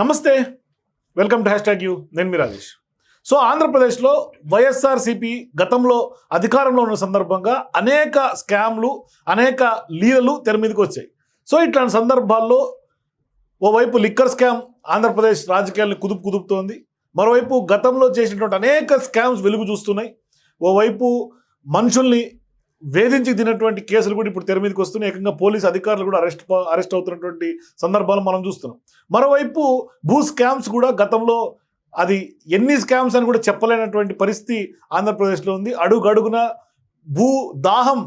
నమస్తే. Welcome to hash tag you నేను మీ రాజేష్. సో ఆంధ్రప్రదేశ్లో వైఎస్ఆర్సీపీ గతంలో అధికారంలో ఉన్న సందర్భంగా అనేక స్కామ్లు అనేక లీలలు తెర మీదకి వచ్చాయి. సో ఇట్లాంటి సందర్భాల్లో ఓవైపు లిక్కర్ స్కామ్ ఆంధ్రప్రదేశ్ రాజకీయాలను కుదుపు కుదుపుతోంది. మరోవైపు గతంలో చేసినటువంటి అనేక స్కామ్స్ వెలుగు చూస్తున్నాయి. ఓవైపు మనుషుల్ని వేధించి తినటువంటి కేసులు కూడా ఇప్పుడు తెర మీదకి వస్తున్నాయి. ఏకంగా పోలీస్ అధికారులు కూడా అరెస్ట్ అరెస్ట్ అవుతున్నటువంటి సందర్భాలు మనం చూస్తున్నాం. మరోవైపు భూ స్కామ్స్ కూడా గతంలో అది ఎన్ని స్కామ్స్ అని కూడా చెప్పలేనటువంటి పరిస్థితి ఆంధ్రప్రదేశ్లో ఉంది. అడుగడుగున భూ దాహం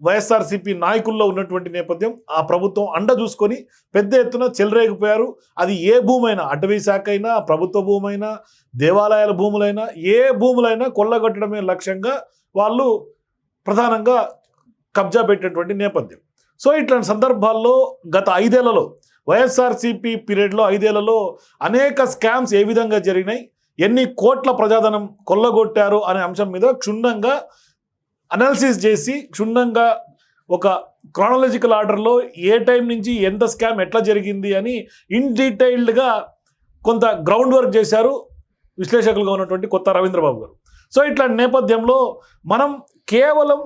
వైఎస్ఆర్సీపీ నాయకుల్లో ఉన్నటువంటి నేపథ్యం ఆ ప్రభుత్వం అండ చూసుకొని పెద్ద ఎత్తున చెలరేగిపోయారు. అది ఏ భూమైనా అటవీ శాఖ అయినా ప్రభుత్వ భూమైనా దేవాలయాల భూములైనా ఏ భూములైనా కొల్లగొట్టడమే లక్ష్యంగా వాళ్ళు ప్రధానంగా కబ్జా పెట్టినటువంటి నేపథ్యం. సో ఇట్లాంటి సందర్భాల్లో గత ఐదేళ్ళలో వైఎస్ఆర్సీపీ పీరియడ్లో ఐదేళ్ళలో అనేక స్కామ్స్ ఏ విధంగా జరిగినాయి ఎన్ని కోట్ల ప్రజాధనం కొల్లగొట్టారు అనే అంశం మీద క్షుణ్ణంగా అనాలిసిస్ చేసి క్షుణ్ణంగా ఒక క్రానలాజికల్ ఆర్డర్లో ఏ టైం నుంచి ఎంత స్కామ్ ఎట్లా జరిగింది అని ఇన్ డీటెయిల్డ్గా కొంత గ్రౌండ్ వర్క్ చేశారు విశ్లేషకులుగా ఉన్నటువంటి కొత్త రవీంద్రబాబు గారు. సో ఇట్లాంటి నేపథ్యంలో మనం కేవలం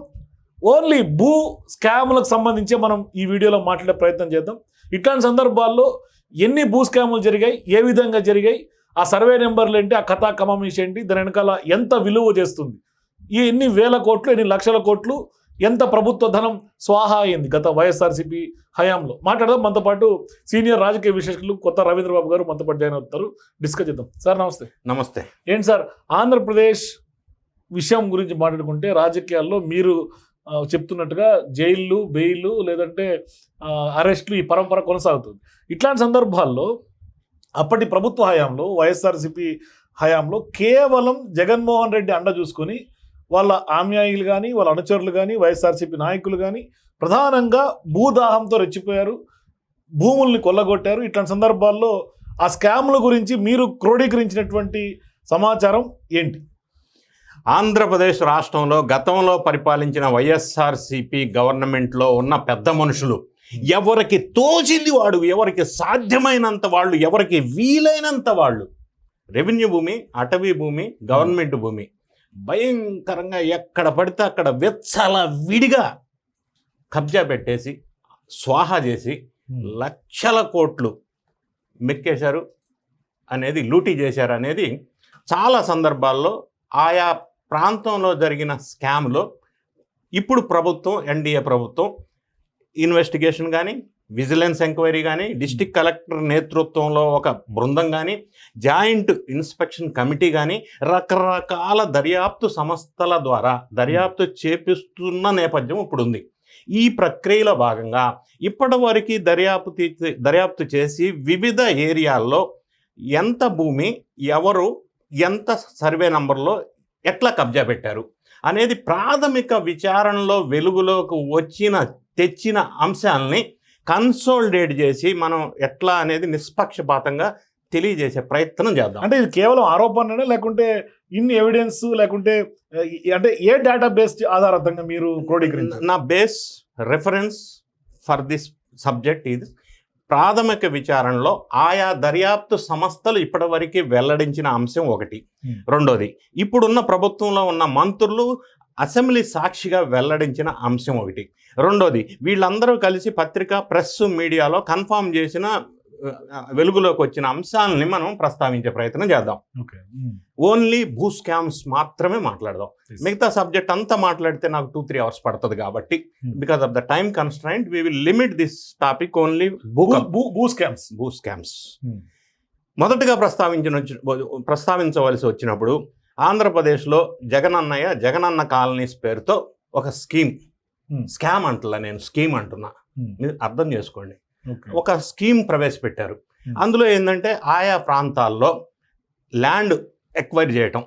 ఓన్లీ భూ స్కాములకు సంబంధించి మనం ఈ వీడియోలో మాట్లాడే ప్రయత్నం చేద్దాం. ఇట్లాంటి సందర్భాల్లో ఎన్ని భూ స్కాములు జరిగాయి ఏ విధంగా జరిగాయి ఆ సర్వే నెంబర్లు ఏంటి ఆ కథా కమమీష్ ఏంటి దాని వెనకాల ఎంత విలువ చేస్తుంది ఈ ఎన్ని వేల కోట్లు ఎన్ని లక్షల కోట్లు ఎంత ప్రభుత్వ ధనం స్వాహా అయింది గత వైఎస్ఆర్సీపీ హయాంలో. మాట్లాడదాం. మనతో పాటు సీనియర్ రాజకీయ విశ్లేషకులు కొత్త రవీంద్రబాబు గారు మనతో పాటు జాయిన్ అవుతారు. డిస్కస్ చేద్దాం. సార్ నమస్తే. నమస్తే. ఏంటి సార్ ఆంధ్రప్రదేశ్ విషయం గురించి మాట్లాడుకుంటే రాజకీయాల్లో మీరు చెప్తున్నట్టుగా జైళ్ళు బెయిల్ లేదంటే అరెస్ట్లు అరెస్టులు ఈ పరంపర కొనసాగుతుంది. ఇట్లాంటి సందర్భాల్లో అప్పటి ప్రభుత్వ హయాంలో వైఎస్ఆర్సిపి హయాంలో కేవలం జగన్మోహన్ రెడ్డి అండ చూసుకొని వాళ్ళ ఆమ్యాయులు కానీ వాళ్ళ అనుచరులు కానీ వైఎస్ఆర్సిపి నాయకులు కానీ ప్రధానంగా భూదాహంతో రెచ్చిపోయారు భూముల్ని కొల్లగొట్టారు. ఇట్లాంటి సందర్భాల్లో ఆ స్కామ్ల గురించి మీరు క్రోడీకరించినటువంటి సమాచారం ఏంటి? ఆంధ్రప్రదేశ్ రాష్ట్రంలో గతంలో పరిపాలించిన వైఎస్ఆర్సిపి గవర్నమెంట్లో ఉన్న పెద్ద మనుషులు ఎవరికి తోచింది వాడు ఎవరికి సాధ్యమైనంత వాళ్ళు ఎవరికి వీలైనంత వాళ్ళు? రెవెన్యూ భూమి అటవీ భూమి గవర్నమెంట్ భూమి. భయంకరంగా ఎక్కడ పడితే అక్కడ వెచ్చల విడిగా కబ్జా పెట్టేసి స్వాహా చేసి లక్షల కోట్లు మెక్కేశారు. అనేది లూటీ చేశారు అనేది చాలా సందర్భాల్లో ఆయా ప్రాంతంలో జరిగిన స్కామ్లో ఇప్పుడు ప్రభుత్వం ఎన్డీఏ ప్రభుత్వం ఇన్వెస్టిగేషన్ కానీ విజిలెన్స్ ఎంక్వైరీ కానీ డిస్టిక్ కలెక్టర్ నేతృత్వంలో ఒక బృందం కానీ జాయింట్ ఇన్స్పెక్షన్ కమిటీ కానీ రకరకాల దర్యాప్తు సంస్థల ద్వారా దర్యాప్తు చేపిస్తున్న నేపథ్యం ఇప్పుడు ఉంది ఈ ప్రక్రియలో భాగంగా ఇప్పటివరకు దర్యాప్తు దర్యాప్తు చేసి వివిధ ఏరియాల్లో ఎంత భూమి ఎవరు ఎంత సర్వే నంబర్లో ఎట్లా కబ్జా పెట్టారు అనేది ప్రాథమిక విచారణలో వెలుగులోకి వచ్చిన తెచ్చిన అంశాలని కన్సోల్డేట్ చేసి మనం ఎట్లా అనేది నిష్పక్షపాతంగా తెలియజేసే ప్రయత్నం చేద్దాం. అంటే ఇది కేవలం ఆరోపణనే లేకుంటే ఇన్ని ఎవిడెన్స్ లేకుంటే అంటే ఏ డేటా బేస్ ఆధారంగా మీరు క్రోడీకరించారు? నా base reference for this subject ఇది ప్రాథమిక విచారణలో ఆయా దర్యాప్తు సంస్థలు ఇప్పటివరకు వెల్లడించిన అంశం ఒకటి Hmm. రెండోది ఇప్పుడున్న ప్రభుత్వంలో ఉన్న మంత్రులు అసెంబ్లీ సాక్షిగా వెల్లడించిన అంశం ఒకటి రెండోది వీళ్ళందరూ కలిసి పత్రిక ప్రెస్ మీడియాలో కన్ఫామ్ చేసిన వెలుగులోకి వచ్చిన అంశాలని మనం ప్రస్తావించే ప్రయత్నం చేద్దాం. ఓకే. ఓన్లీ భూ స్కామ్స్ మాత్రమే మాట్లాడదాం. మిగతా సబ్జెక్ట్ అంతా మాట్లాడితే నాకు టూ త్రీ అవర్స్ పడుతుంది కాబట్టి Hmm. Because of the time constraint we will limit this topic only భూ భూ స్కామ్స్ భూ స్కామ్స్ మొదటగా ప్రస్తావించిన ప్రస్తావించవలసి వచ్చినప్పుడు ఆంధ్రప్రదేశ్లో జగనన్నయ్య జగనన్న కాలనీస్ పేరుతో ఒక స్కీమ్. Hmm. స్కామ్ అంటున్నా నేను స్కీమ్ అంటున్నా. మీరు అర్థం చేసుకోండి. ఒక స్కీమ్ ప్రవేశపెట్టారు. Hmm. అందులో ఏంటంటే ఆయా ప్రాంతాల్లో ల్యాండ్ ఎక్వైర్ చేయటం.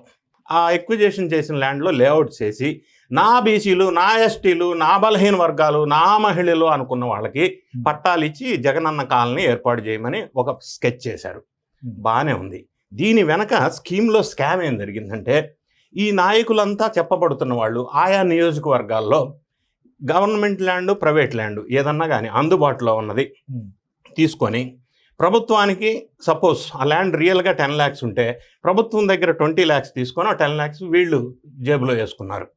ఆ ఎక్విజేషన్ చేసిన ల్యాండ్లో లేఅవుట్ చేసి నా బీసీలు నా ఎస్టీలు నా బలహీన వర్గాలు నా మహిళలు అనుకున్న వాళ్ళకి పట్టాలు ఇచ్చి జగనన్న కాలనీ ఏర్పాటు చేయమని ఒక స్కెచ్ చేశారు. బాగానే ఉంది. దీని వెనక స్కీమ్లో స్కామ్ ఏం జరిగిందంటే ఈ నాయకులంతా చెప్పబడుతున్న వాళ్ళు ఆయా నియోజకవర్గాల్లో గవర్నమెంట్ ల్యాండ్ ప్రైవేట్ ల్యాండ్ ఏదన్నా కానీ అందుబాటులో ఉన్నది. తీసుకొని ప్రభుత్వానికి సపోజ్ ఆ ల్యాండ్ రియల్గా టెన్ ల్యాక్స్ ఉంటే ప్రభుత్వం దగ్గర ట్వంటీ ల్యాక్స్ తీసుకొని ఆ టెన్ ల్యాక్స్ వీళ్ళు జేబులో వేసుకున్నారు.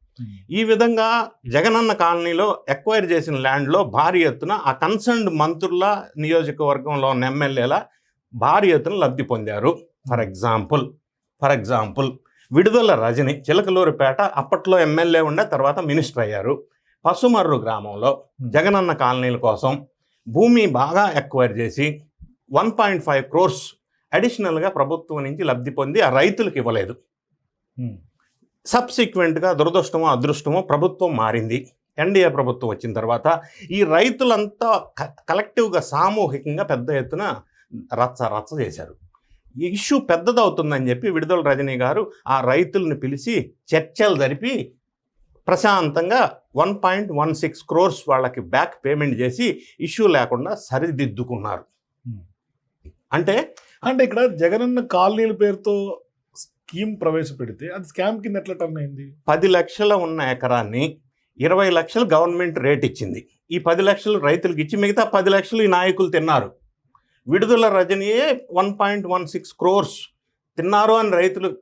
ఈ విధంగా జగనన్న కాలనీలో ఎక్వైర్ చేసిన ల్యాండ్లో భారీ ఎత్తున ఆ కన్సర్న్డ్ మంత్రుల నియోజకవర్గంలో ఉన్న ఎమ్మెల్యేల భారీ ఎత్తున లబ్ధి పొందారు. ఫర్ ఎగ్జాంపుల్ ఫర్ ఎగ్జాంపుల్ విడుదల రజని చిలకలూరుపేట అప్పట్లో ఎమ్మెల్యే ఉండే తర్వాత మినిస్టర్ అయ్యారు. పసుమర్రు గ్రామంలో జగనన్న కాలనీల కోసం భూమి బాగా ఎక్వైర్ చేసి వన్ పాయింట్ ఫైవ్ క్రోర్స్ అడిషనల్గా ప్రభుత్వం నుంచి లబ్ధి పొంది ఆ రైతులకు ఇవ్వలేదు. సబ్సిక్వెంట్గా దురదృష్టమో అదృష్టమో ప్రభుత్వం మారింది. ఎన్డీఏ ప్రభుత్వం వచ్చిన తర్వాత ఈ రైతులంతా క- కలెక్టివ్గా సామూహికంగా పెద్ద ఎత్తున రచ్చ రచ్చ చేశారు. ఈ ఇష్యూ పెద్దదవుతుందని చెప్పి విడుదల రజనీ గారు ఆ రైతుల్ని పిలిచి చర్చలు జరిపి ప్రశాంతంగా one point one six crores వాళ్ళకి బ్యాక్ పేమెంట్ చేసి ఇష్యూ లేకుండా సరిదిద్దుకున్నారు. Hmm. అంటే అంటే ఇక్కడ జగనన్న కాలనీల పేరుతో స్కీమ్ ప్రవేశపెడితే అది స్కామ్ కింద ఎట్లా టర్న్ అయింది? పది లక్షల ఉన్న ఎకరాన్ని ఇరవై లక్షలు గవర్నమెంట్ రేట్ ఇచ్చింది. ఈ పది లక్షలు రైతులకు ఇచ్చి మిగతా పది లక్షలు ఈ నాయకులు తిన్నారు. విడుదల రజనీయే one point one six crores తిన్నారు అని రైతులు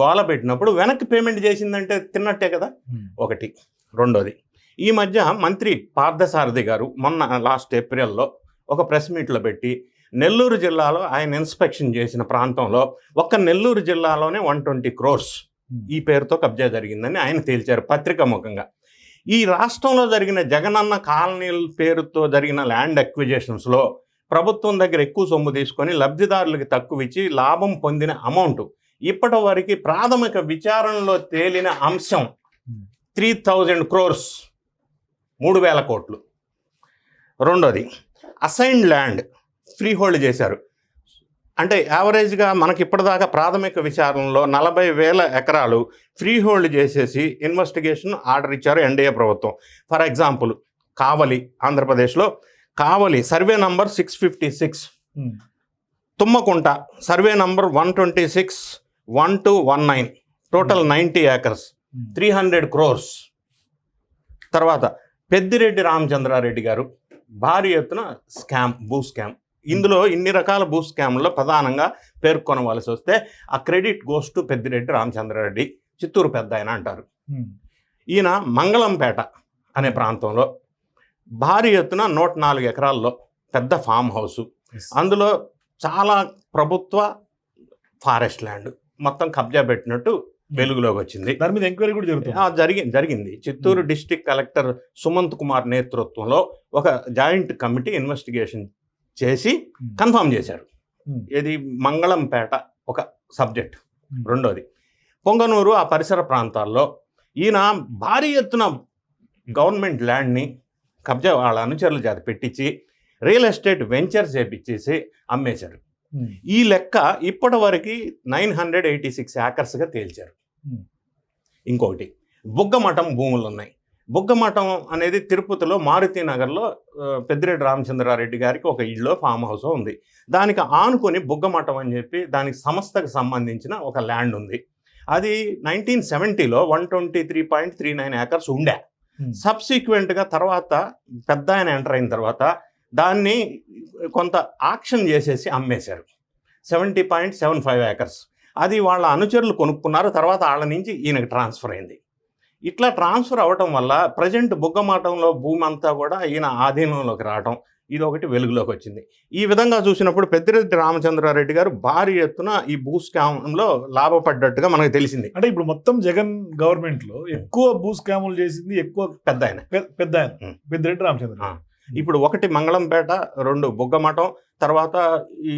గోల పెట్టినప్పుడు వెనక్కి పేమెంట్ చేసిందంటే తిన్నట్టే కదా? ఒకటి. రెండోది. ఈ మధ్య మంత్రి పార్థసారథి గారు మొన్న లాస్ట్ ఏప్రిల్లో ఒక ప్రెస్ మీట్లో పెట్టి నెల్లూరు జిల్లాలో ఆయన ఇన్స్పెక్షన్ చేసిన ప్రాంతంలో ఒక్క నెల్లూరు జిల్లాలోనే వన్ ట్వంటీ క్రోర్స్ ఈ పేరుతో కబ్జా జరిగిందని ఆయన తేల్చారు పత్రికా ముఖంగా. ఈ రాష్ట్రంలో జరిగిన జగనన్న కాలనీల పేరుతో జరిగిన ల్యాండ్ అక్విజేషన్స్లో ప్రభుత్వం దగ్గర ఎక్కువ సొమ్ము తీసుకొని లబ్ధిదారులకి తక్కువ ఇచ్చి లాభం పొందిన అమౌంట్ ఇప్పటి వరకు ప్రాథమిక విచారణలో తేలిన అంశం త్రీ థౌజండ్ క్రోర్స్ మూడు వేల కోట్లు. రెండోది అసైన్డ్ ల్యాండ్ ఫ్రీ హోల్డ్ చేశారు. అంటే యావరేజ్గా మనకి ఇప్పటిదాకా ప్రాథమిక విచారణలో నలభై వేల ఎకరాలు ఫ్రీ హోల్డ్ చేసేసి ఇన్వెస్టిగేషన్ ఆర్డర్ ఇచ్చారు ఎన్డీఏ ప్రభుత్వం. ఫర్ ఎగ్జాంపుల్ కావలి ఆంధ్రప్రదేశ్లో Kavali survey number six fifty six. Thummakunta survey number one twenty six one two one nine. Total ninety acres. Three hundred crores. తర్వాత పెద్దిరెడ్డి రామచంద్రారెడ్డి గారు భారీ ఎత్తున స్కామ్ భూ స్కామ్. ఇందులో ఇన్ని రకాల భూ స్కామ్లో ప్రధానంగా పేర్కొనవలసి వస్తే ఆ credit goes to Peddireddy Ramachandra Reddy Chittoor పెద్ద ఆయన అంటారు ఈయన మంగళంపేట అనే ప్రాంతంలో భారీ ఎత్తున నూట నాలుగు ఎకరాల్లో పెద్ద ఫామ్ హౌస్. అందులో చాలా ప్రభుత్వ ఫారెస్ట్ ల్యాండ్ మొత్తం కబ్జా పెట్టినట్టు వెలుగులోకి వచ్చింది దాని మీద ఎంక్వైరీ కూడా జరుగుతుంది. ఆ, జరిగి జరిగింది. చిత్తూరు డిస్టిక్ కలెక్టర్ సుమంత్ కుమార్ నేతృత్వంలో ఒక జాయింట్ కమిటీ ఇన్వెస్టిగేషన్ చేసి కన్ఫర్మ్ చేశారు. Hmm. ఇది మంగళంపేట ఒక సబ్జెక్ట్. Hmm. రెండోది పొంగనూరు ఆ పరిసర ప్రాంతాల్లో ఈయన భారీ ఎత్తున గవర్నమెంట్ ల్యాండ్ని కబ్జా వాళ్ళ అనుచరుల చేత పెట్టించి రియల్ ఎస్టేట్ వెంచర్స్ చేపించేసి అమ్మేశారు. ఈ లెక్క ఇప్పటి వరకు నైన్ హండ్రెడ్ ఎయిటీ సిక్స్ ఏకర్స్గా తేల్చారు. Hmm. ఇంకొకటి బుగ్గమఠం భూములు ఉన్నాయి బుగ్గమఠం అనేది తిరుపతిలో మారుతి నగర్లో పెద్దిరెడ్డి రామచంద్రారెడ్డి గారికి ఒక ఇల్లు ఫామ్ హౌస్ ఉంది. దానికి ఆనుకొని బుగ్గమఠం అని చెప్పి దానికి సంస్థకు సంబంధించిన ఒక ల్యాండ్ ఉంది. అది nineteen సెవెంటీలో one twenty three point three nine acres ఉండే. సబ్సిక్వెంట్గా తర్వాత పెద్ద ఆయన ఎంటర్ అయిన తర్వాత దాన్ని కొంత ఆక్షన్ చేసేసి అమ్మేశారు. Seventy point seven five acres. అది వాళ్ళ అనుచరులు కొనుక్కున్నారు తర్వాత వాళ్ళ నుంచి ఈయనకి ట్రాన్స్ఫర్ అయింది. ఇట్లా ట్రాన్స్ఫర్ అవ్వటం వల్ల ప్రజెంట్ బుగ్గమాటంలో భూమి అంతా కూడా ఈయన ఆధీనంలోకి రావటం ఇది ఒకటి వెలుగులోకి వచ్చింది. ఈ విధంగా చూసినప్పుడు పెద్దిరెడ్డి రామచంద్రారెడ్డి గారు భారీ ఎత్తున ఈ భూ స్కామ్లో లాభపడ్డట్టుగా మనకు తెలిసింది. అంటే ఇప్పుడు మొత్తం జగన్ గవర్నమెంట్లో ఎక్కువ భూ స్కాములు చేసింది ఎక్కువ పెద్ద ఆయన పెద్ద ఆయన. పెద్దిరెడ్డి రామచంద్ర. ఇప్పుడు ఒకటి మంగళంపేట రెండు బుగ్గమఠం తర్వాత ఈ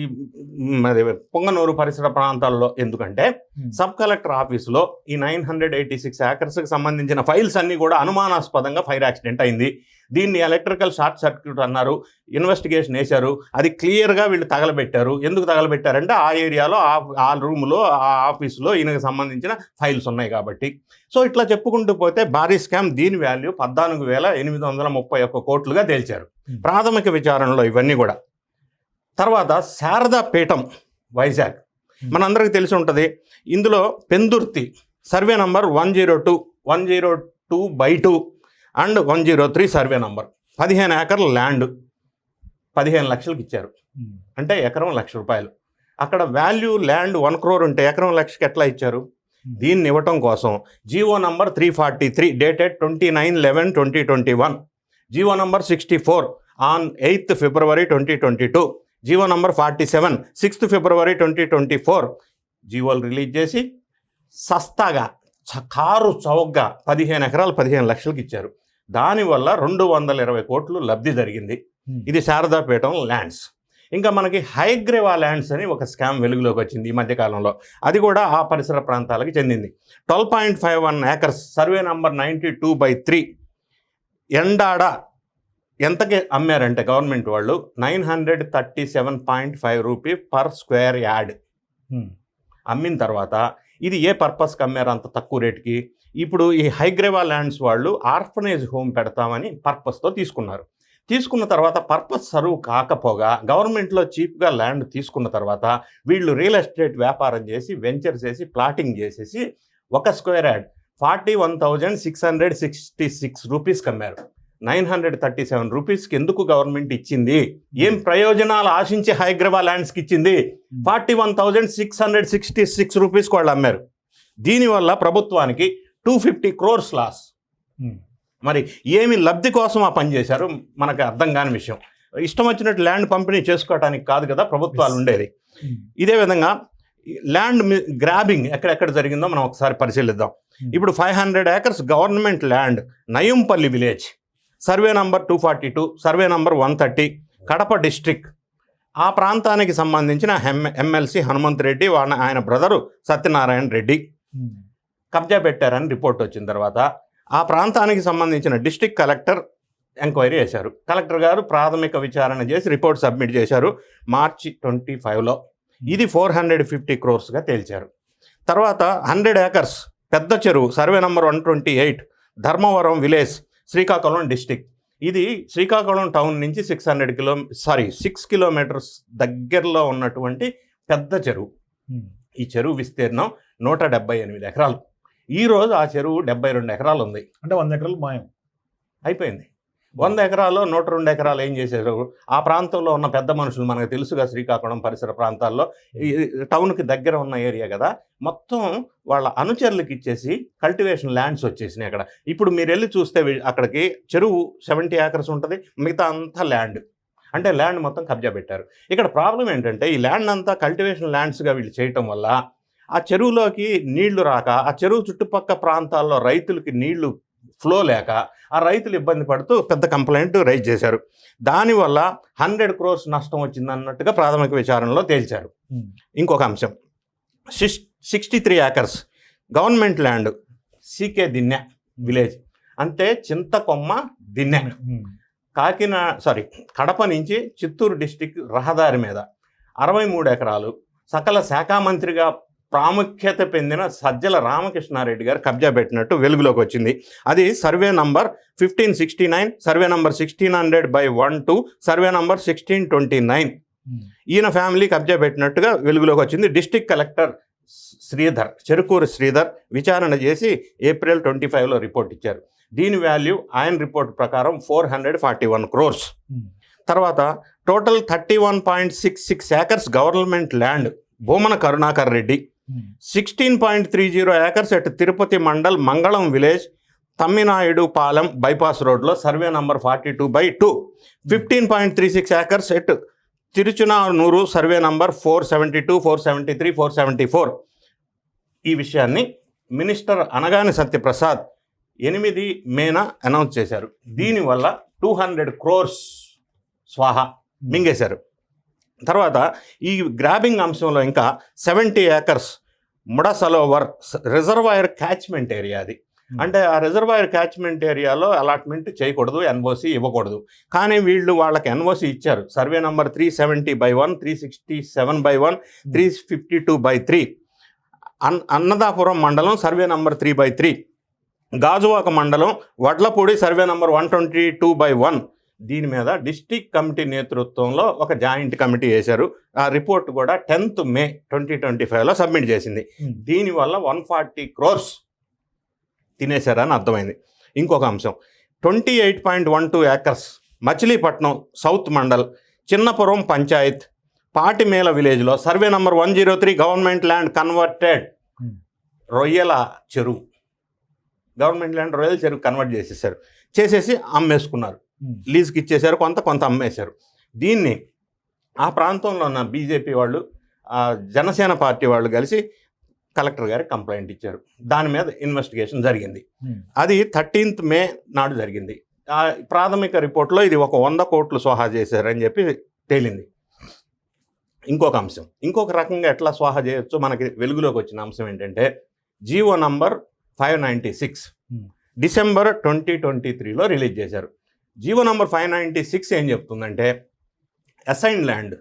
పొంగనూరు పరిసర ప్రాంతాల్లో ఎందుకంటే సబ్ కలెక్టర్ ఆఫీసులో ఈ నైన్ హండ్రెడ్ ఎయిటీ సిక్స్ ఏకర్స్కి సంబంధించిన ఫైల్స్ అన్నీ కూడా అనుమానాస్పదంగా ఫైర్ యాక్సిడెంట్ అయింది. దీన్ని ఎలక్ట్రికల్ షార్ట్ సర్క్యూట్ అన్నారు ఇన్వెస్టిగేషన్ వేశారు అది క్లియర్గా వీళ్ళు తగలబెట్టారు. ఎందుకు తగలబెట్టారంటే ఆ ఏరియాలో ఆ రూమ్లో ఆ ఆఫీసులో ఈయనకు సంబంధించిన ఫైల్స్ ఉన్నాయి కాబట్టి. సో ఇట్లా చెప్పుకుంటూ పోతే భారీ స్కామ్ దీని వాల్యూ పద్నాలుగు వేల ఎనిమిది వందల ముప్పై ఒక్క కోట్లుగా తేల్చారు. Hmm. ప్రాథమిక విచారణలో ఇవన్నీ కూడా. తర్వాత శారదా పీఠం వైజాగ్. మనందరికీ తెలిసి ఉంటుంది ఇందులో Pendurthi survey number one zero two one zero two by two and one zero three survey number. పదిహేను ఏకర్ల ల్యాండ్ పదిహేను లక్షలకి ఇచ్చారు. ఉమ్. అంటే ఎకరం లక్ష రూపాయలు. అక్కడ వాల్యూ ల్యాండ్ వన్ క్రోర్ ఉంటే ఎకరం లక్షకి ఎట్లా ఇచ్చారు? దీన్ని ఇవ్వటం కోసం GO number three forty three dated twenty nine eleven twenty twenty one. GO number sixty four on eighth February twenty twenty two. GO number forty seven sixth February twenty twenty four. జీవోలు release చేసి సస్తాగా చ- car చౌకగా పదిహేను ఎకరాలు పదిహేను లక్షలకి ఇచ్చారు. దానివల్ల రెండు వందల ఇరవై కోట్లు లబ్ధి జరిగింది. ఇది శారదాపేటం ల్యాండ్స్. ఇంకా మనకి హైగ్రేవా ల్యాండ్స్ అని ఒక స్కామ్ వెలుగులోకి వచ్చింది ఈ మధ్యకాలంలో అది కూడా ఆ పరిసర ప్రాంతాలకు చెందింది. Twelve point five one acres survey number ninety two by three. Endada ఎంతకి అమ్మారంటే గవర్నమెంట్ వాళ్ళు? Nine hundred thirty seven point five rupee per square um. అమ్మిన తర్వాత ఇది ఏ పర్పస్కి అమ్మారు అంత తక్కువ రేటుకి? ఇప్పుడు ఈ హైగ్రేవా ల్యాండ్స్ వాళ్ళు ఆర్ఫనేజ్ హోమ్ పెడతామని పర్పస్తో తీసుకున్నారు. తీసుకున్న తర్వాత పర్పస్ సర్వ్ కాకపోగా గవర్నమెంట్లో చీప్గా ల్యాండ్ తీసుకున్న తర్వాత వీళ్ళు రియల్ ఎస్టేట్ వ్యాపారం చేసి వెంచర్ చేసి ప్లాటింగ్ చేసేసి ఒక square yard forty one thousand six hundred sixty six రూపీస్కి అమ్మారు నైన్ హండ్రెడ్ థర్టీ సెవెన్ రూపీస్కి ఎందుకు గవర్నమెంట్ ఇచ్చింది? ఏం ప్రయోజనాలు ఆశించి హైగ్రేవా ల్యాండ్స్కి ఇచ్చింది? Forty one thousand six hundred sixty six రూపీస్కి వాళ్ళు అమ్మారు. దీనివల్ల ప్రభుత్వానికి two fifty crores loss um. మరి ఏమి లబ్ధి కోసం ఆ పని చేశారు మనకు అర్థం కాని విషయం ఇష్టం వచ్చినట్టు ల్యాండ్ పంపిణీ చేసుకోవడానికి కాదు కదా ప్రభుత్వాలు. ఉండేది ఉమ్. ఇదే విధంగా ల్యాండ్ గ్రాబింగ్ ఎక్కడెక్కడ జరిగిందో మనం ఒకసారి పరిశీలిద్దాం Hmm. ఇప్పుడు five hundred acres government land Nayampalli village survey number two forty two survey number one thirty Kadapa district ఆ ప్రాంతానికి సంబంధించిన ఎం ఎమ్మెల్సీ హనుమంత్ రెడ్డి వాళ్ళ ఆయన బ్రదరు సత్యనారాయణ రెడ్డి. కబ్జా పెట్టారని రిపోర్ట్ వచ్చిన తర్వాత ఆ ప్రాంతానికి సంబంధించిన డిస్ట్రిక్ట్ కలెక్టర్ ఎంక్వైరీ చేశారు. కలెక్టర్ గారు ప్రాథమిక విచారణ చేసి రిపోర్ట్ సబ్మిట్ చేశారు మార్చి ట్వంటీ ఫైవ్లో. ఇది ఫోర్ హండ్రెడ్ ఫిఫ్టీ క్రోర్స్గా తేల్చారు. తర్వాత హండ్రెడ్ ఏకర్స్ పెద్ద చెరువు survey number one twenty eight Dharmavaram village Srikakulam district ఇది శ్రీకాకుళం టౌన్ నుంచి six hundred kilo sorry six kilometers దగ్గరలో ఉన్నటువంటి పెద్ద చెరువు. ఉమ్. ఈ చెరువు విస్తీర్ణం నూట డెబ్బై ఎనిమిది ఎకరాలు. ఈ రోజు ఆ చెరువు డెబ్బై రెండు ఎకరాలు ఉంది అంటే వంద ఎకరాలు మాయం. అయిపోయింది. వంద ఎకరాల్లో నూట రెండు ఎకరాలు ఏం చేశారు? ఆ ప్రాంతంలో ఉన్న పెద్ద మనుషులు మనకు తెలుసుగా శ్రీకాకుళం పరిసర ప్రాంతాల్లో. ఈ టౌన్కి దగ్గర ఉన్న ఏరియా కదా. మొత్తం వాళ్ళ అనుచరులకు ఇచ్చేసి కల్టివేషన్ ల్యాండ్స్ వచ్చేసినాయి అక్కడ. ఇప్పుడు మీరు వెళ్ళి చూస్తే అక్కడికి చెరువు సెవెంటీ ఏకర్స్ ఉంటుంది. మిగతా అంతా ల్యాండ్. అంటే ల్యాండ్ మొత్తం కబ్జా పెట్టారు. ఇక్కడ ప్రాబ్లం ఏంటంటే ఈ ల్యాండ్ అంతా కల్టివేషన్ ల్యాండ్స్గా వీళ్ళు చేయటం వల్ల ఆ చెరువులోకి నీళ్ళు రాక ఆ చెరువు చుట్టుపక్క ప్రాంతాల్లో రైతులకి నీళ్ళు ఫ్లో లేక ఆ రైతులు ఇబ్బంది పడుతూ పెద్ద కంప్లైంట్ రైజ్ చేశారు. దానివల్ల హండ్రెడ్ క్రోర్స్ నష్టం వచ్చిందన్నట్టుగా ప్రాథమిక విచారణలో తేల్చారు. ఇంకొక అంశం. Six sixty three acres government land CK Dinne village. అంటే చింతకొమ్మ దిన్నె. ఉమ్. కాకినాడ సారీ కడప నుంచి చిత్తూరు డిస్టిక్ రహదారి మీద అరవై మూడు ఎకరాలు సకల శాఖ మంత్రిగా ప్రాముఖ్యత పొందిన సజ్జల రామకృష్ణారెడ్డి గారు కబ్జా పెట్టినట్టు వెలుగులోకి వచ్చింది. అది survey number fifteen sixty nine survey number sixteen hundred by one two survey number sixteen twenty nine. ఈయన ఫ్యామిలీ కబ్జా పెట్టినట్టుగా వెలుగులోకి వచ్చింది. డిస్టిక్ కలెక్టర్ శ్రీధర్ చెరుకూరు శ్రీధర్ విచారణ చేసి ఏప్రిల్ ట్వంటీ ఫైవ్లో రిపోర్ట్ ఇచ్చారు. దీని వాల్యూ ఆయన రిపోర్ట్ ప్రకారం four hundred forty one crores. తర్వాత total thirty one point six six acres government land Bhumana Karunakar Reddy. Sixteen point three zero acres at Tirupati mandal Mangalam village Thamminaidu Palem bypass రోడ్లో survey number forty two by two. Fifteen point three six acres at Tiruchanur survey number four seventy two four seventy three four seventy four. ఈ విషయాన్ని minister Anagani Satyaprasad ఎనిమిది మేన announce చేశారు. దీనివల్ల two hundred crores స్వాహ మింగేశారు. తర్వాత ఈ గ్రాబింగ్ అంశంలో ఇంకా seventy acres Mudasarlova reservoir catchment area అది. అంటే ఆ రిజర్వాయర్ క్యాచ్మెంట్ ఏరియాలో అలాట్మెంట్ చేయకూడదు ఎన్ఓసి ఇవ్వకూడదు. కానీ వీళ్ళు వాళ్ళకి ఎన్ఓసి ఇచ్చారు. Survey number three seventy by one three sixty seven by one three fifty two by three అన్ అన్నదాపురం మండలం survey number three by three Gajuwaka మండలం Vadlapudi survey number one twenty two by one దీని మీద district committee నేతృత్వంలో ఒక joint committee వేశారు ఆ report కూడా tenth May twenty twenty ఫైవ్లో సబ్మిట్ చేసింది ఉమ్. దీనివల్ల వన్ ఫార్టీ క్రోర్స్ తినేశారని అర్థమైంది ఇంకొక అంశం twenty eight point one two acres Machilipatnam south mandal Chinnapuram panchayat Patimela విలేజ్లో survey number one zero three government land converted Hmm. రొయ్యల చెరువు గవర్నమెంట్ ల్యాండ్ రొయ్యల చెరువు కన్వర్ట్ చేసేసారు చేసేసి అమ్మేసుకున్నారు Hmm. లీజ్కి ఇచ్చేశారు కొంత కొంత అమ్మేశారు. దీన్ని ఆ ప్రాంతంలో ఉన్న బీజేపీ వాళ్ళు జనసేన పార్టీ వాళ్ళు కలిసి కలెక్టర్ గారికి కంప్లైంట్ ఇచ్చారు. దాని మీద ఇన్వెస్టిగేషన్ జరిగింది. Hmm. అది థర్టీన్త్ మే నాడు జరిగింది. ఆ ప్రాథమిక రిపోర్ట్లో ఇది ఒక వంద కోట్లు స్వాహా చేశారని చెప్పి తేలింది. ఇంకొక అంశం. ఇంకొక రకంగా ఎట్లా స్వాహా చేయొచ్చో మనకి వెలుగులోకి వచ్చిన అంశం ఏంటంటే GO number five ninety six Hmm. December twenty twenty త్రీలో రిలీజ్ చేశారు. GO number five ninety six ఏం చెప్తుందంటే అసైన్ ల్యాండ్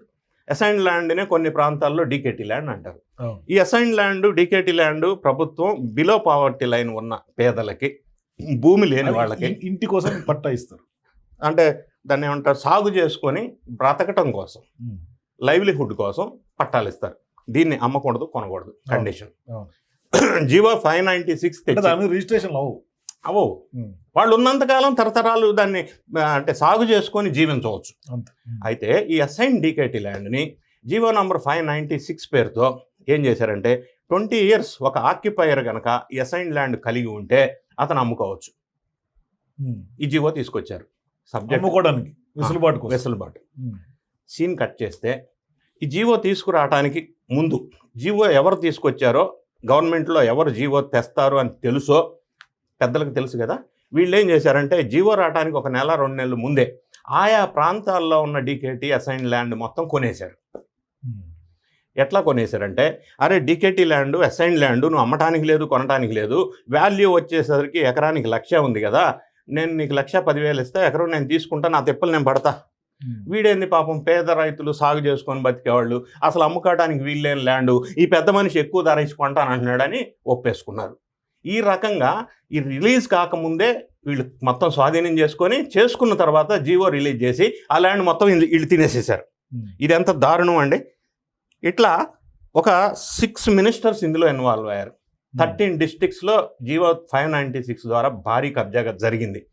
అసైన్ ల్యాండ్నే కొన్ని ప్రాంతాల్లో డీకేటీ ల్యాండ్ అంటారు. ఈ అసైన్ ల్యాండ్ డీకేటీ ల్యాండ్ ప్రభుత్వం బిలో పావర్టీ లైన్ ఉన్న పేదలకి భూమి లేని వాళ్ళకి ఇంటి కోసం పట్టా ఇస్తారు. అంటే దాన్ని ఏమంటారు? సాగు చేసుకొని బ్రతకటం కోసం. లైవ్లీహుడ్ కోసం పట్టాలు ఇస్తారు. దీన్ని అమ్మకూడదు కొనకూడదు condition. GO five ninety six registration అవ్వు అవో. వాళ్ళు ఉన్నంతకాలం తరతరాలు దాన్ని అంటే సాగు చేసుకొని జీవించవచ్చు. అయితే ఈ అసైన్ డీకేటీ ల్యాండ్ని GO number five ninety six పేరుతో ఏం చేశారంటే ట్వంటీ ఇయర్స్ ఒక ఆక్యుపైయర్ కనుక ఈ అసైన్ ల్యాండ్ కలిగి ఉంటే అతను అమ్ముకోవచ్చు. ఈ జీవో తీసుకొచ్చారు. సబ్జెక్ట్ అమ్ముకోవడానికి వెసులుబాటు వెసులుబాటు. సీన్ కట్ చేస్తే ఈ జీవో తీసుకురావడానికి ముందు జీవో ఎవరు తీసుకొచ్చారో గవర్నమెంట్లో ఎవరు జీవో తెస్తారు అని తెలుసో పెద్దలకు తెలుసు కదా వీళ్ళు ఏం చేశారంటే జీవో రావడానికి ఒక నెల రెండు నెలల ముందే ఆయా ప్రాంతాల్లో ఉన్న డీకేటీ అసైన్ ల్యాండ్ మొత్తం కొనేశారు. ఎట్లా కొనేశారంటే అరే డీకేటీ ల్యాండ్ అసైన్ ల్యాండ్ నువ్వు అమ్మటానికి లేదు కొనటానికి లేదు వాల్యూ వచ్చేసరికి ఎకరానికి లక్ష ఉంది కదా నేను నీకు లక్ష పదివేలు ఇస్తే ఎకరం నేను తీసుకుంటా నా తెప్పలు నేను పడతా. వీడేంది పాపం పేద రైతులు సాగు చేసుకొని బతికేవాళ్ళు అసలు అమ్ముకోవడానికి వీల్లేని ల్యాండ్ ఈ పెద్ద మనిషి ఎక్కువ ధర ఇచ్చి కొంటానంటున్నాడని ఒప్పేసుకున్నారు ఈ రకంగా ఈ రిలీజ్ కాకముందే వీళ్ళు మొత్తం స్వాధీనం చేసుకొని చేసుకున్న తర్వాత జీవో రిలీజ్ చేసి ఆ ల్యాండ్ మొత్తం వీళ్ళు Hmm. ఇది ఎంత దారుణం అండి? ఇట్లా ఒక సిక్స్ మినిస్టర్స్ ఇందులో ఇన్వాల్వ్ అయ్యారు. థర్టీన్ డిస్ట్రిక్ట్స్లో జీవో ఫైవ్ నైంటీ సిక్స్ ద్వారా భారీ కబ్జా జరిగింది.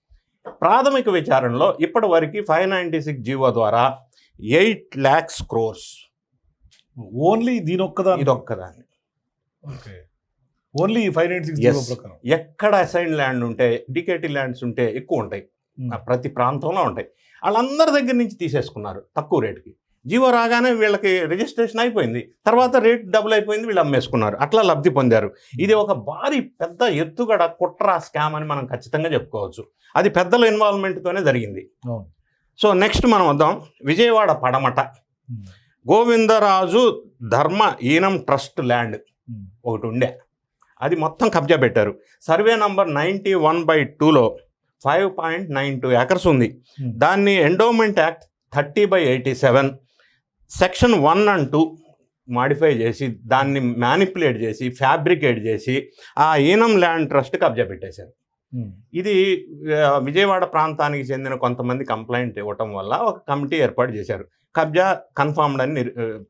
ప్రాథమిక విచారణలో ఇప్పటి వరకు ఫైవ్ నైంటీ సిక్స్ జీవో ద్వారా ఎయిట్ ల్యాక్స్ క్రోర్స్. ఓన్లీ దీని ఒక్కదాని ఇదొక్కదాన్ని. Okay. Only five nine six. ప్రకారం. ఎక్కడ అసైన్ ల్యాండ్ ఉంటే డికేటీ ల్యాండ్స్ ఉంటే ఎక్కువ ఉంటాయి. Hmm. ప్రతి ప్రాంతంలో ఉంటాయి. వాళ్ళందరి దగ్గర నుంచి తీసేసుకున్నారు తక్కువ రేటుకి. జీవో రాగానే వీళ్ళకి రిజిస్ట్రేషన్ అయిపోయింది. తర్వాత రేట్ డబుల్ అయిపోయింది వీళ్ళు అమ్మేసుకున్నారు. అట్లా లబ్ధి పొందారు. ఇది ఒక భారీ పెద్ద ఎత్తుగడ కుట్ర స్కామ్ అని మనం ఖచ్చితంగా చెప్పుకోవచ్చు. అది పెద్దల ఇన్వాల్వ్మెంట్తోనే జరిగింది. సో నెక్స్ట్ మనం వద్దాం. విజయవాడ పడమట. Hmm. గోవిందరాజు ధర్మ ఈనం ట్రస్ట్ ల్యాండ్ Hmm. ఒకటి ఉండే. అది మొత్తం కబ్జా పెట్టారు. Survey number ninety one by టూలో five point nine two acres ఉంది. Hmm. దాన్ని endowment act thirty by eighty seven section one and two modify చేసి దాన్ని మ్యానిపులేట్ చేసి ఫ్యాబ్రికేట్ చేసి ఆ ఈనం ల్యాండ్ ట్రస్ట్ కబ్జా పెట్టేశారు. Hmm. ఇది విజయవాడ ప్రాంతానికి చెందిన కొంతమంది కంప్లైంట్ ఇవ్వటం వల్ల ఒక కమిటీ ఏర్పాటు చేశారు. కబ్జా కన్ఫర్మ్డ్ అని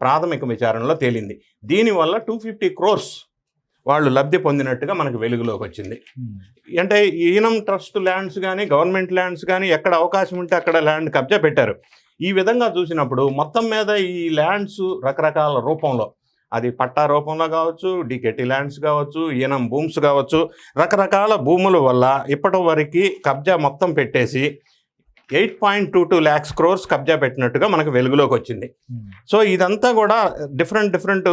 ప్రాథమిక విచారణలో తేలింది. దీనివల్ల టూ ఫిఫ్టీ క్రోర్స్ వాళ్ళు లబ్ధి పొందినట్టుగా మనకు వెలుగులోకి వచ్చింది. అంటే ఈనం ట్రస్ట్ ల్యాండ్స్ కానీ గవర్నమెంట్ ల్యాండ్స్ కానీ ఎక్కడ అవకాశం ఉంటే అక్కడ ల్యాండ్ కబ్జా పెట్టారు. ఈ విధంగా చూసినప్పుడు మొత్తం మీద ఈ ల్యాండ్స్ రకరకాల రూపంలో అది పట్టా రూపంలో కావచ్చు డికెటి ల్యాండ్స్ కావచ్చు ఈనం భూమ్స్ కావచ్చు రకరకాల భూముల వల్ల ఇప్పటి వరకు కబ్జా మొత్తం పెట్టేసి eight point two two lakhs crores కబ్జా పెట్టినట్టుగా మనకు వెలుగులోకి వచ్చింది. సో ఇదంతా కూడా డిఫరెంట్ డిఫరెంట్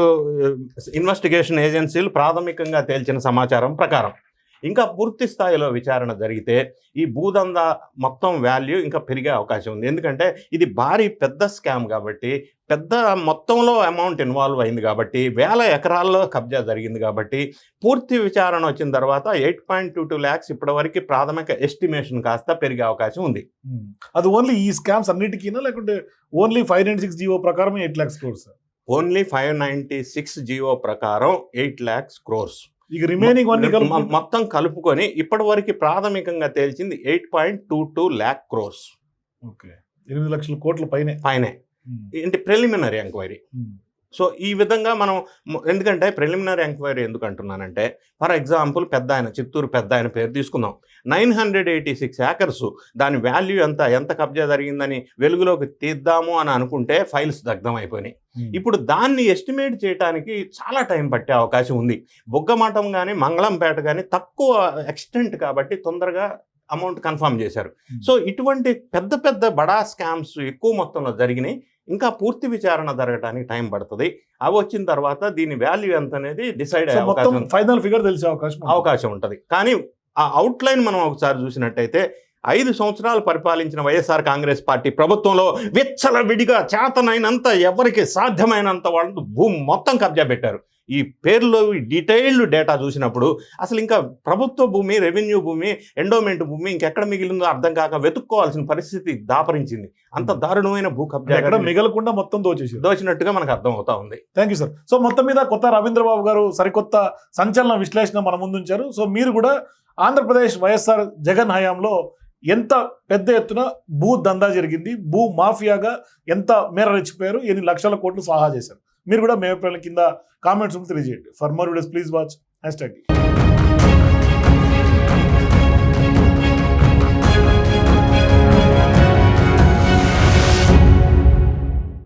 ఇన్వెస్టిగేషన్ ఏజెన్సీలు ప్రాథమికంగా తేల్చిన సమాచారం ప్రకారం. ఇంకా పూర్తి స్థాయిలో విచారణ జరిగితే ఈ భూదందా మొత్తం వాల్యూ ఇంకా పెరిగే అవకాశం ఉంది. ఎందుకంటే ఇది భారీ పెద్ద స్కామ్ కాబట్టి పెద్ద మొత్తంలో అమౌంట్ ఇన్వాల్వ్ అయింది కాబట్టి వేల ఎకరాల్లో కబ్జా జరిగింది కాబట్టి పూర్తి విచారణ వచ్చిన తర్వాత eight point two two lakhs ఇప్పటివరకు ప్రాథమిక ఎస్టిమేషన్ కాస్త పెరిగే అవకాశం ఉంది. అది ఓన్లీ ఈ స్కామ్స్ అన్నిటికీనా? లేకుంటే only five nine six GO ప్రకారం eight lakhs crores? Only five ninety six GO ప్రకారం ఎయిట్ ల్యాక్స్ క్రోర్స్. ఇక రిమైనింగ్ అన్ని మొ- మొత్తం కలుపుకొని ఇప్పటి వరకు ప్రాథమికంగా తేల్చింది eight point two two lakh crores okay. ఎనిమిది లక్షల కోట్ల పైనే. పైనే. Hmm. ఏంటి ప్రిలిమినరీ ఎంక్వైరీ. సో ఈ విధంగా మనం ఎందుకంటే ప్రిలిమినరీ ఎంక్వైరీ ఎందుకు అంటున్నానంటే ఫర్ ఎగ్జాంపుల్ పెద్ద ఆయన చిత్తూరు పెద్ద ఆయన పేరు తీసుకుందాం. Nine hundred eighty six acres దాని వాల్యూ ఎంత ఎంత కబ్జా జరిగిందని వెలుగులోకి తీద్దాము అని అనుకుంటే ఫైల్స్ దగ్ధం అయిపోయినాయి ఇప్పుడు దాన్ని ఎస్టిమేట్ చేయడానికి చాలా టైం పట్టే అవకాశం ఉంది. బొగ్గమఠం కానీ మంగళంపేట కానీ తక్కువ ఎక్స్టెంట్ కాబట్టి తొందరగా అమౌంట్ కన్ఫర్మ్ చేశారు. సో ఇటువంటి పెద్ద పెద్ద బడా స్కామ్స్ ఎక్కువ మొత్తంలో జరిగినాయి. ఇంకా పూర్తి విచారణ జరగడానికి టైం పడుతుంది. అవి వచ్చిన తర్వాత దీని వాల్యూ ఎంత అనేది డిసైడ్ అయ్యే అవకాశం ఫైనల్ ఫిగర్ తెలిసే అవకాశం. అవకాశం ఉంటుంది. కానీ ఆ అవుట్లైన్ మనం ఒకసారి చూసినట్టయితే ఐదు సంవత్సరాలు పరిపాలించిన వైఎస్ఆర్ కాంగ్రెస్ పార్టీ ప్రభుత్వంలో విచ్చల విడిగా చేతనైనంత ఎవరికి సాధ్యమైనంత వాళ్ళు భూమి మొత్తం కబ్జా పెట్టారు. ఈ పేర్లో డీటెయిల్డ్ డేటా చూసినప్పుడు అసలు ఇంకా ప్రభుత్వ భూమి రెవెన్యూ భూమి ఎండోమెంట్ భూమి ఇంకెక్కడ మిగిలిందో అర్థం కాక వెతుక్కోవాల్సిన పరిస్థితి దాపరించింది. అంత దారుణమైన భూ కబ్జా మిగలకుండా మొత్తం దోచేసారు దోచినట్టుగా మనకు అర్థం అవుతా ఉంది. థ్యాంక్ యూ సార్ సో మొత్తం మీద కొత్త రవీంద్రబాబు గారు సరికొత్త సంచలన విశ్లేషణ మన ముందుంచారు. సో మీరు కూడా ఆంధ్రప్రదేశ్ వైఎస్ఆర్ జగన్ హయాంలో ఎంత పెద్ద ఎత్తున భూ దందా జరిగింది భూ మాఫియాగా ఎంత మేర రెచ్చిపోయారు ఎన్ని లక్షల కోట్లు సహా చేశారు. మీరు కూడా మే కింద కామెంట్స్ తెలియజేయండి. For more videos please watch hashtag